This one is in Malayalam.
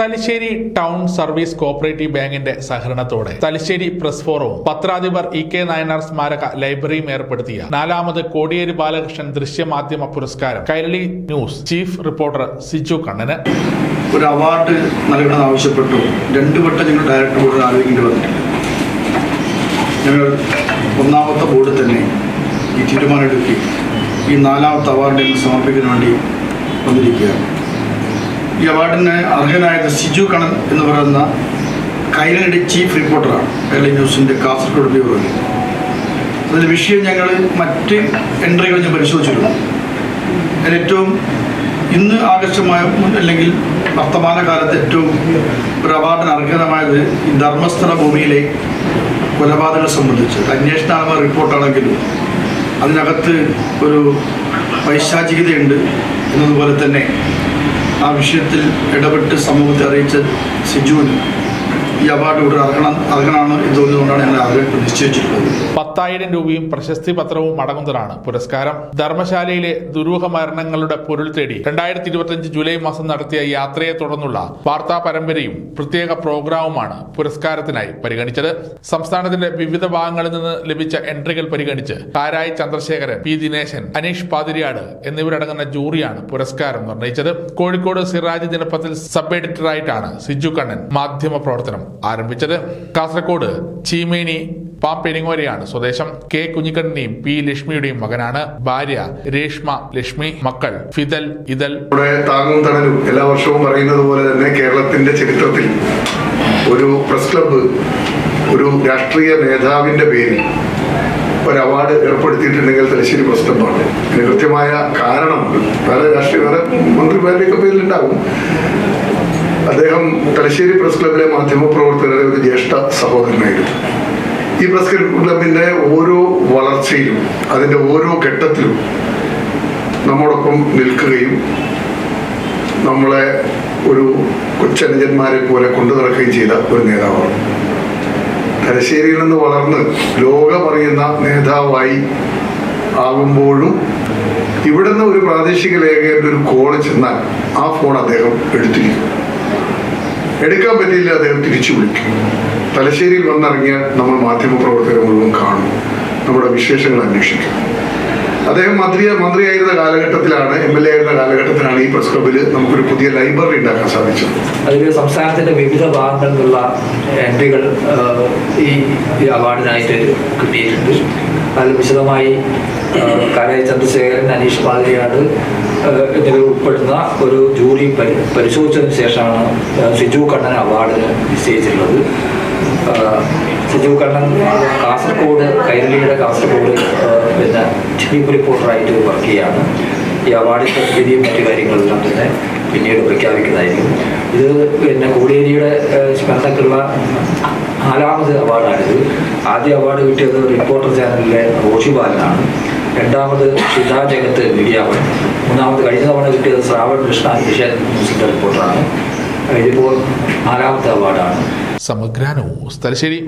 തലശ്ശേരി ടൗൺ സർവീസ് കോപ്പറേറ്റീവ് ബാങ്കിന്റെ സഹകരണത്തോടെ തലശ്ശേരി പ്രസ് ഫോറവും പത്രാധിപർ ഇ കെ നായനാർ സ്മാരക ലൈബ്രറിയും ഏർപ്പെടുത്തിയ നാലാമത് കോടിയേരി ബാലകൃഷ്ണൻ ദൃശ്യമാധ്യമ പുരസ്കാരം. Kairali news chief reporter Siju കണ്ണന്. ഒരു അവാർഡ് നൽകണമെന്ന് ആവശ്യപ്പെട്ടു. രണ്ടു വട്ടം ഞങ്ങൾ ഡയറക്ടർ ബോർഡിൽ ആലോചിക്കേണ്ടി വന്നിട്ടുണ്ട് ഒന്നാമത്തെ ബോർഡ് തന്നെ ഈ തീരുമാനമെടുക്കുകയും ഈ നാലാമത്തെ അവാർഡ് സമർപ്പിക്കാൻ വേണ്ടി വന്നിരിക്കുകയാണ്. ഈ അവാർഡിന് അർഹനായത് സിജു കണൻ എന്ന് പറയുന്ന കൈരളിയുടെ ചീഫ് റിപ്പോർട്ടറാണ് കേരള ന്യൂസിന്റെ കാസർഗോഡ് ബ്യൂറോയിൽ. അതിൽ വിഷയം ഞങ്ങൾ മറ്റ് എൻട്രികൾ ഞാൻ പരിശോധിച്ചിരുന്നു ഏറ്റവും ഇന്ന് ആകർഷമായ അല്ലെങ്കിൽ വർത്തമാനകാലത്ത് ഏറ്റവും ഒരു അവാർഡിന് അർഹതമായത് ഈ ധർമ്മസ്ഥല ഭൂമിയിലെ കൊലപാതകം സംബന്ധിച്ച്. അന്വേഷണാത്മക റിപ്പോർട്ടാണെങ്കിലും അതിനകത്ത് ഒരു പൈശാചികതയുണ്ട് എന്നതുപോലെ തന്നെ ആ വിഷയത്തിൽ ഇടപെട്ട് സമൂഹത്തെ അറിയിച്ച സിജുവിന് ഈ അവാർഡ് ഇവിടെ അർഹണ അർഹനാണ് എന്ന് തോന്നിയതുകൊണ്ടാണ് ഞങ്ങൾ ആഗ്രഹം നിശ്ചയിച്ചിട്ടുള്ളത്. പത്തായിരം രൂപയും പ്രശസ്തി പത്രവും അടങ്ങുന്നതാണ് പുരസ്കാരം. ധർമ്മശാലയിലെ ദുരൂഹ മരണങ്ങളുടെ പൊരുൾ തേടി രണ്ടായിരത്തി ഇരുപത്തിയഞ്ച് ജൂലൈ മാസം നടത്തിയ യാത്രയെ തുടർന്നുള്ള വാർത്താ പരമ്പരയും പ്രത്യേക പ്രോഗ്രാമുമാണ് പുരസ്കാരത്തിനായി പരിഗണിച്ചത്. സംസ്ഥാനത്തിന്റെ വിവിധ ഭാഗങ്ങളിൽ നിന്ന് ലഭിച്ച എൻട്രികൾ പരിഗണിച്ച് കാരായി ചന്ദ്രശേഖരൻ പി ദിനേശൻ അനീഷ് പാതിരിയാട് എന്നിവരടങ്ങുന്ന ജൂറിയാണ് പുരസ്കാരം നിർണയിച്ചത്. കോഴിക്കോട് സിറാജ് ദിനപ്പത്തിൽ സബ് എഡിറ്ററായിട്ടാണ് സിജു കണ്ണൻ മാധ്യമ പ്രവർത്തനം ആരംഭിച്ചത് കാസർഗോഡ് ചീമേനി പാപ്പെരിങ്ങോരയാണ് സ്വദേശം കെ കുഞ്ഞിക്കണ്ണിയും പി ലക്ഷ്മിയുടെയും മകനാണ് ഭാര്യ രേഷ്മ ലക്ഷ്മി മക്കൾ ഫിദൽ ഇതൽ. താങ്ങും തണലും എല്ലാ വർഷവും പറയുന്നത് പോലെ തന്നെ കേരളത്തിന്റെ ചരിത്രത്തിൽ ഒരു പ്രസ് ക്ലബ് ഒരു രാഷ്ട്രീയ നേതാവിന്റെ പേരിൽ ഒരു അവാർഡ് ഏർപ്പെടുത്തിയിട്ടുണ്ടെങ്കിൽ തലശ്ശേരി പ്രസ് ക്ലബ്ബാണ്. കൃത്യമായ കാരണമുണ്ട് പല രാഷ്ട്രീയ വേറെ മന്ത്രിമാരുടെയൊക്കെ പേരിലുണ്ടാകും അദ്ദേഹം തലശ്ശേരി പ്രസ് ക്ലബിലെ മാധ്യമപ്രവർത്തകരുടെ ഒരു ജ്യേഷ്ഠ സഹോദരനായിരുന്നു. ഈ പ്രസ് ക്ലബിന്റെ ഓരോ വളർച്ചയിലും അതിന്റെ ഓരോ ഘട്ടത്തിലും നമ്മോടൊപ്പം നിൽക്കുകയും നമ്മളെ ഒരു കൊച്ചനുജന്മാരെ പോലെ കൊണ്ടു നടക്കുകയും ചെയ്ത ഒരു നേതാവാണ്. തലശ്ശേരിയിൽ നിന്ന് വളർന്ന് ലോകമറിയുന്ന നേതാവായി ആകുമ്പോഴും ഇവിടുന്ന് ഒരു പ്രാദേശിക ലേഖകന്റെ ഒരു കോൾ ചെന്നാൽ ആ ഫോൺ അദ്ദേഹം എടുത്തിരിക്കും. എടുക്കാൻ പറ്റിയില്ല അദ്ദേഹം തിരിച്ചു വിളിക്കും. തലശ്ശേരിയിൽ വന്നിറങ്ങിയ നമ്മൾ മാധ്യമപ്രവർത്തകരെ മുഴുവൻ കാണും. നമ്മുടെ വിശേഷങ്ങൾ അന്വേഷിക്കും. അദ്ദേഹം മന്ത്രി മന്ത്രിയായിരുന്ന കാലഘട്ടത്തിലാണ് എം എൽ എ ആയിരുന്ന കാലഘട്ടത്തിലാണ് ഈ പ്രസ് ക്ലബിൽ നമുക്കൊരു പുതിയ ലൈബ്രറി ഉണ്ടാക്കാൻ സാധിച്ചത്. അതിൽ സംസ്ഥാനത്തിന്റെ വിവിധ ഭാഗങ്ങളിൽ നിന്നുള്ള എൻട്രികൾ ഈ അവാർഡിനായിട്ട് കിട്ടിയിട്ടുണ്ട്. അതിൽ വിശദമായി കരയ ചന്ദ്രശേഖരൻ അനീഷ് പാതിരിയാട് എന്നിവർ ഉൾപ്പെടുന്ന ഒരു ജൂറി പരി പരിശോധിച്ചതിന് ശേഷമാണ് സിജു കണ്ണൻ അവാർഡിന് നിശ്ചയിച്ചിട്ടുള്ളത്. സിജു കണ്ണൻ കാസർഗോഡ് കൈരളിയുടെ കാസർഗോഡ് പിന്നെ ചീഫ് റിപ്പോർട്ടറായിട്ട് വർക്ക് ചെയ്യുകയാണ് ഈ അവാർഡിന്റെ വിധിയും മറ്റു കാര്യങ്ങളെല്ലാം തന്നെ പിന്നീട് പ്രഖ്യാപിക്കുന്നതായിരിക്കും. ഇത് പിന്നെ കോടിയേരിയുടെ സ്മരണക്കുള്ള നാലാമത് അവാർഡാണിത്. ആദ്യ അവാർഡ് കിട്ടിയത് റിപ്പോർട്ടർ ചാനലിലെ റോഷി ബാലനാണ്. രണ്ടാമത് ഷിതാ ജഗത്ത് അവാർഡ് മൂന്നാമത് കഴിഞ്ഞ തവണ കിട്ടിയത് ശ്രാവൺ കൃഷ്ണ വിഷയ ന്യൂസിന്റെ റിപ്പോർട്ടറാണ്. ഇതിപ്പോൾ നാലാമത്തെ അവാർഡാണ്. സമഗ്രാനവും തലശ്ശേരി